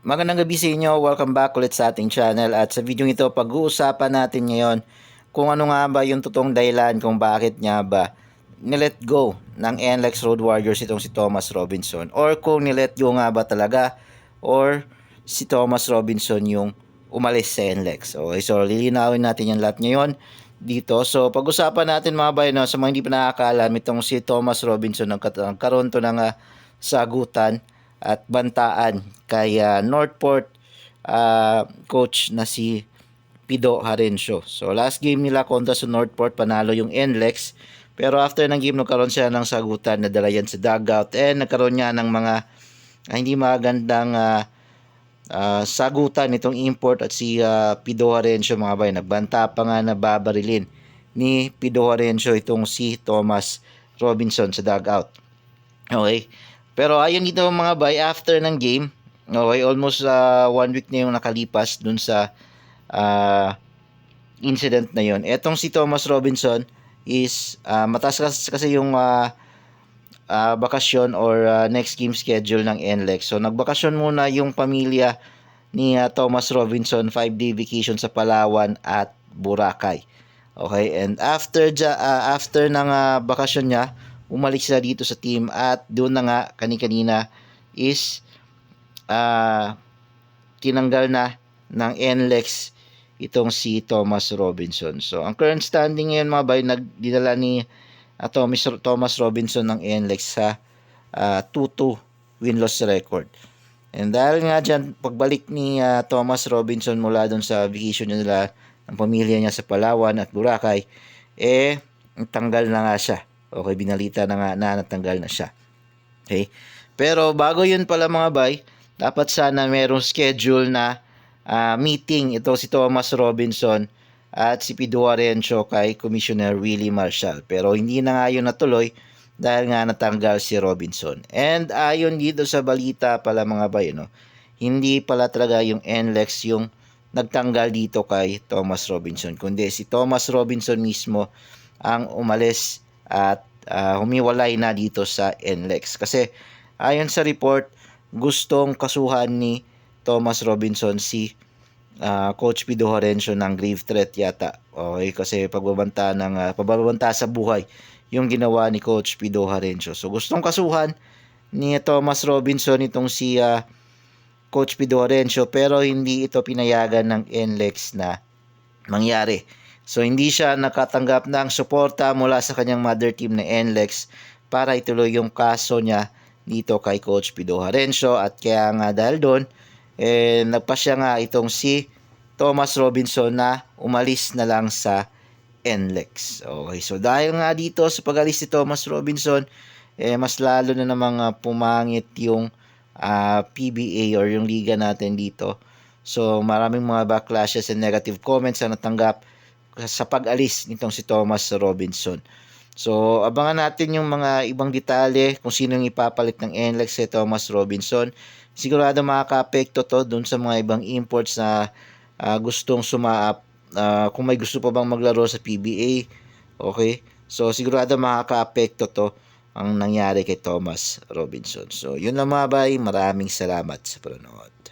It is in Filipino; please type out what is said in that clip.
Magandang gabi sa inyo. Welcome back ulit sa ating channel. At sa video ito, pag-uusapan natin ngayon kung ano nga ba yung totoong dahilan kung bakit nga ba nilet go ng NLEX Road Warriors itong si Thomas Robinson. Or kung nilet go nga ba talaga or si Thomas Robinson yung umalis sa NLEX. Okay, so lilinawin natin yung lahat ngayon dito. So pag-usapan natin mga bayan, no, sa mga hindi pa nakakaalam, itong si Thomas Robinson nagkat- nagkaroon to ng ah, sagutan at bantaan kay ah, Northport ah, coach na si Pido Harencio. So last game nila kontra sa Northport panalo yung NLEX pero after ng game nagkaroon siya ng sagutan nadala yan sa dugout and nagkaroon niya ng mga ah, hindi magandang ah, ah, sagutan nitong import at si ah, Pido Harencio mga bay. Nagbanta pa nga na babarilin ni Pido Harencio itong si Thomas Robinson sa dugout. Okay. Pero ayun dito mga bay, after ng game, okay, almost uh, one week na yung nakalipas dun sa uh, incident na yon. Etong si Thomas Robinson is uh, mataas kas- kasi yung uh, uh, bakasyon or uh, next game schedule ng NLEX. So nagbakasyon muna yung pamilya ni uh, Thomas Robinson, 5-day vacation sa Palawan at Boracay. Okay, and after ja, uh, after ng uh, bakasyon niya, umalik sila dito sa team at doon na nga kani-kanina is ah tinanggal na ng NLEX itong si Thomas Robinson. So, ang current standing ngayon mga bay, nagdinala ni ah, Thomas, Thomas Robinson ng NLEX sa ah, 2-2 win-loss record. And dahil nga dyan, pagbalik ni ah, Thomas Robinson mula doon sa vacation niya nila ng pamilya niya sa Palawan at Boracay, eh, tanggal na nga siya. Okay, binalita na nga na natanggal na siya. Okay? Pero bago yun pala mga bay, dapat sana merong schedule na ah, meeting ito si Thomas Robinson at si Pido Arencio kay Commissioner Willie Marshall. Pero hindi na nga yun natuloy dahil nga natanggal si Robinson. And ayon dito sa balita pala mga bay, no, hindi pala talaga yung NLEX yung nagtanggal dito kay Thomas Robinson, kundi si Thomas Robinson mismo ang umalis at ah, humiwalay na dito sa NLEX. Kasi ayon sa report, gustong kasuhan ni Thomas Robinson si ah, Coach Pido Horencio ng grave threat yata. Okay, kasi pagbabanta ng ah, pagbabanta sa buhay yung ginawa ni Coach Pido Horencio. So gustong kasuhan ni Thomas Robinson itong si ah, Coach Pido Horencio pero hindi ito pinayagan ng NLEX na mangyari. So hindi siya nakatanggap ng suporta mula sa kanyang mother team na NLEX para ituloy yung kaso niya dito kay Coach Pido Harencio at kaya nga dahil doon eh, nagpasya nga itong si Thomas Robinson na umalis na lang sa NLEX. Okay, so dahil nga dito sa pag-alis ni Thomas Robinson, eh, mas lalo na namang ah, pumangit yung ah, PBA or yung liga natin dito. So maraming mga backlashes and negative comments na natanggap sa pag-alis nitong si Thomas Robinson. So, abangan natin yung mga ibang detalye kung sino yung ipapalit ng NLEX si Thomas Robinson. Sigurado makaka-apekto to dun sa mga ibang imports na ah, gustong sumaap. ah, kung may gusto pa bang maglaro sa PBA. Okay? So, sigurado makaka-apekto to ang nangyari kay Thomas Robinson. So, yun lang mga bay. Maraming salamat sa panonood.